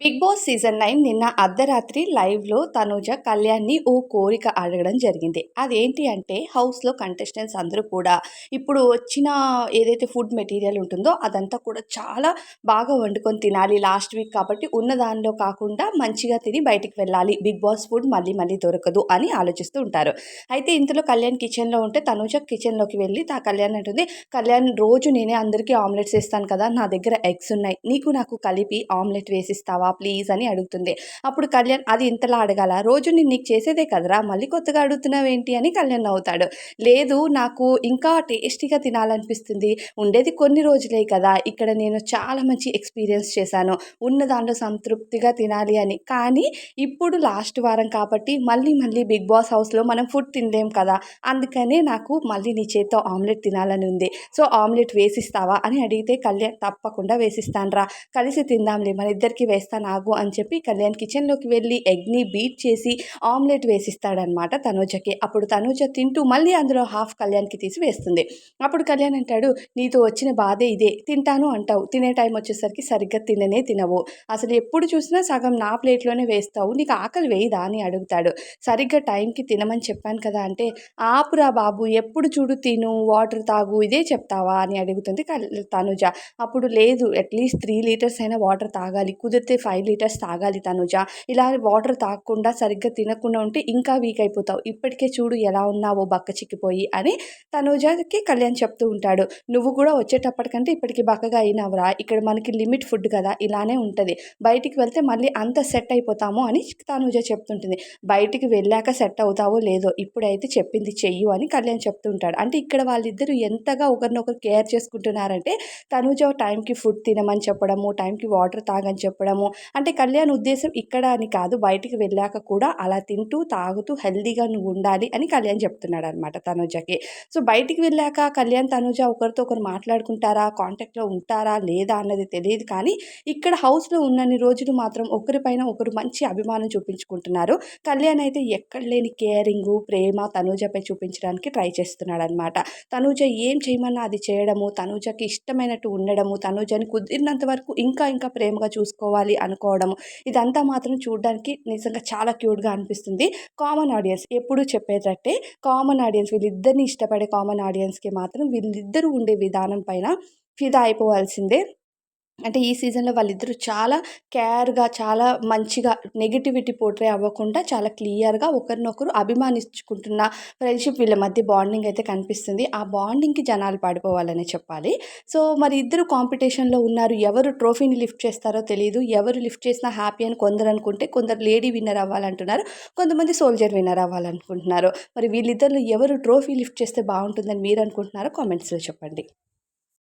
Big boss season nine నిన్న అర్ధరాత్రి లైవ్లో తనూజ కళ్యాణ్ని ఓ కోరిక అడగడం జరిగింది. అదేంటి అంటే హౌస్లో కంటెస్టెంట్స్ అందరూ కూడా ఇప్పుడు వచ్చిన ఏదైతే ఫుడ్ మెటీరియల్ ఉంటుందో అదంతా కూడా చాలా బాగా వండుకొని తినాలి లాస్ట్ వీక్ కాబట్టి ఉన్న దానిలో కాకుండా మంచిగా తిని బయటికి వెళ్ళాలి. బిగ్ బాస్ ఫుడ్ మళ్ళీ మళ్ళీ దొరకదు అని ఆలోచిస్తూ ఉంటారు. అయితే ఇంతలో కళ్యాణ్ కిచెన్లో ఉంటే తనూజ కిచెన్లోకి వెళ్ళి తా కళ్యాణ్ అంటుంది కళ్యాణ్ రోజు నేనే అందరికీ ఆమ్లెట్స్ వేస్తాను కదా నా దగ్గర ఎగ్స్ ఉన్నాయి. నీకు నాకు కలిపి ఆమ్లెట్ వేసిస్తావా? ప్లీజ్ అని అడుగుతుంది అప్పుడు కళ్యాణ్ అది ఇంతలా అడగాల? రోజు నేను నీకు చేసేదే కదరా? మళ్ళీ కొత్తగా అడుగుతున్నావు ఏంటి అని కళ్యాణ్ అవుతాడు లేదు నాకు ఇంకా టేస్టీగా తినాలనిపిస్తుంది. ఉండేది కొన్ని రోజులే కదా. ఇక్కడ నేను చాలా మంచి ఎక్స్పీరియన్స్ చేశాను. ఉన్న దాంట్లో సంతృప్తిగా తినాలి అని. కానీ ఇప్పుడు లాస్ట్ వారం కాబట్టి మళ్ళీ మళ్ళీ బిగ్ బాస్ హౌస్లో మనం ఫుడ్ తినలేం కదా. అందుకనే నాకు మళ్ళీ నీ చేత్తో ఆమ్లెట్ తినాలని ఉంది. సో ఆమ్లెట్ వేసిస్తావా? అని అడిగితే కళ్యాణ్ తప్పకుండా వేసిస్తాను రా కలిసి తిందాంలే. మన ఇద్దరికి వేస్తాను ఆగు అని చెప్పి కళ్యాణ్ కిచెన్లోకి వెళ్ళి ఎగ్ని బీట్ చేసి ఆమ్లెట్ వేసిస్తాడనమాట తనూజకి. అప్పుడు తనూజ తింటూ మళ్ళీ అందులో హాఫ్ కళ్యాణ్కి తీసి వేస్తుంది. అప్పుడు కళ్యాణ్ అంటాడు నీతో వచ్చిన బాధే ఇదే. తింటాను అంటావు. తినే టైం వచ్చేసరికి సరిగ్గా తిననే తినవు. అసలు ఎప్పుడు చూసినా సగం నా ప్లేట్లోనే వేస్తావు. నీకు ఆకలి వేయదా? అని అడుగుతాడు. సరిగ్గా టైంకి తినమని చెప్పాను కదా అంటే ఆపురా బాబు. ఎప్పుడు చూడు తిను. వాటర్ తాగు. ఇదే చెప్తావా? అని అడుగుతుంది తనుజ. అప్పుడు లేదు అట్లీస్ట్ త్రీ లీటర్స్ అయినా వాటర్ తాగాలి. కుదిరితే ఫైవ్ లీటర్స్ తాగాలి తనుజ. ఇలా వాటర్ తాగకుండా సరిగ్గా తినకుండా ఉంటే ఇంకా వీక్ అయిపోతావు. ఇప్పటికే చూడు ఎలా ఉన్నావో బక్క చిక్కిపోయి అని తనుజకి కళ్యాణ్ చెప్తూ ఉంటాడు. నువ్వు కూడా వచ్చేటప్పటికంటే ఇప్పటికి బక్కగా అయినావురా. ఇక్కడ మనకి లిమిట్ ఫుడ్ కదా ఇలానే ఉంటుంది. బయటికి వెళ్తే మళ్ళీ అంత సెట్ అయిపోతాము అని తనుజ చెప్తుంటుంది. బయటికి వెళ్ళాక సెట్ అవుతావో లేదో ఇప్పుడైతే చెప్పింది చెయ్యు అని కళ్యాణ్ చెప్తుంటాడు అంటే ఇక్కడ వాళ్ళిద్దరూ ఎంతగా ఒకరినొకరు కేర్ చేసుకుంటున్నారంటే తనుజ టైంకి ఫుడ్ తినమని చెప్పడము టైంకి వాటర్ తాగని చెప్పడము అంటే కళ్యాణ్ ఉద్దేశం ఇక్కడ అని కాదు బయటికి వెళ్ళాక కూడా అలా తింటూ తాగుతూ హెల్దీగా నువ్వు ఉండాలి అని కళ్యాణ్ చెప్తున్నాడు అనమాట తనుజకి. సో బయటికి వెళ్ళాక కళ్యాణ్ తనుజ ఒకరితో ఒకరు మాట్లాడుకుంటారా కాంటాక్ట్లో ఉంటారా లేదా అన్నది తెలియదు కానీ ఇక్కడ హౌస్లో ఉన్నన్ని రోజులు మాత్రం ఒకరిపైన ఒకరు మంచి అభిమానం చూపించుకుంటున్నారు. కళ్యాణ్ అయితే ఎక్కడ లేని కేరింగు ప్రేమ తనూజపై చూపించడానికి ట్రై చేస్తున్నాడు అనమాట తనూజ ఏం చేయమన్నా అది చేయడము తనూజకి ఇష్టమైనట్టు ఉండడము తనూజని కుదిరినంత వరకు ఇంకా ఇంకా ప్రేమగా చూసుకోవాలి అనుకోవడం ఇదంతా మాత్రం చూడడానికి నిజంగా చాలా క్యూట్గా అనిపిస్తుంది. కామన్ ఆడియన్స్ ఎప్పుడు చెప్పేటట్టే కామన్ ఆడియన్స్ వీళ్ళిద్దరిని ఇష్టపడే కామన్ ఆడియన్స్కి మాత్రం వీళ్ళిద్దరూ ఉండే విధానం పైన ఫిదా అయిపోవాల్సిందే. అంటే ఈ సీజన్లో వాళ్ళిద్దరూ చాలా కేర్గా చాలా మంచిగా నెగిటివిటీ పోర్ట్రే అవ్వకుండా చాలా క్లియర్గా ఒకరినొకరు అభిమానించుకుంటున్న ఫ్రెండ్షిప్ వీళ్ళ మధ్య బాండింగ్ అయితే కనిపిస్తుంది. ఆ బాండింగ్కి జనాలు పడిపోవాలనే చెప్పాలి. సో మరి ఇద్దరు కాంపిటీషన్లో ఉన్నారు. ఎవరు ట్రోఫీని లిఫ్ట్ చేస్తారో తెలియదు ఎవరు లిఫ్ట్ చేసినా హ్యాపీ అని కొందరు అనుకుంటే కొందరు లేడీ విన్నర్ అవ్వాలంటున్నారు. కొంతమంది సోల్జర్ విన్నర్ అవ్వాలనుకుంటున్నారు. మరి వీళ్ళిద్దరు ఎవరు ట్రోఫీ లిఫ్ట్ చేస్తే బాగుంటుందని మీరు అనుకుంటున్నారో కామెంట్స్లో చెప్పండి.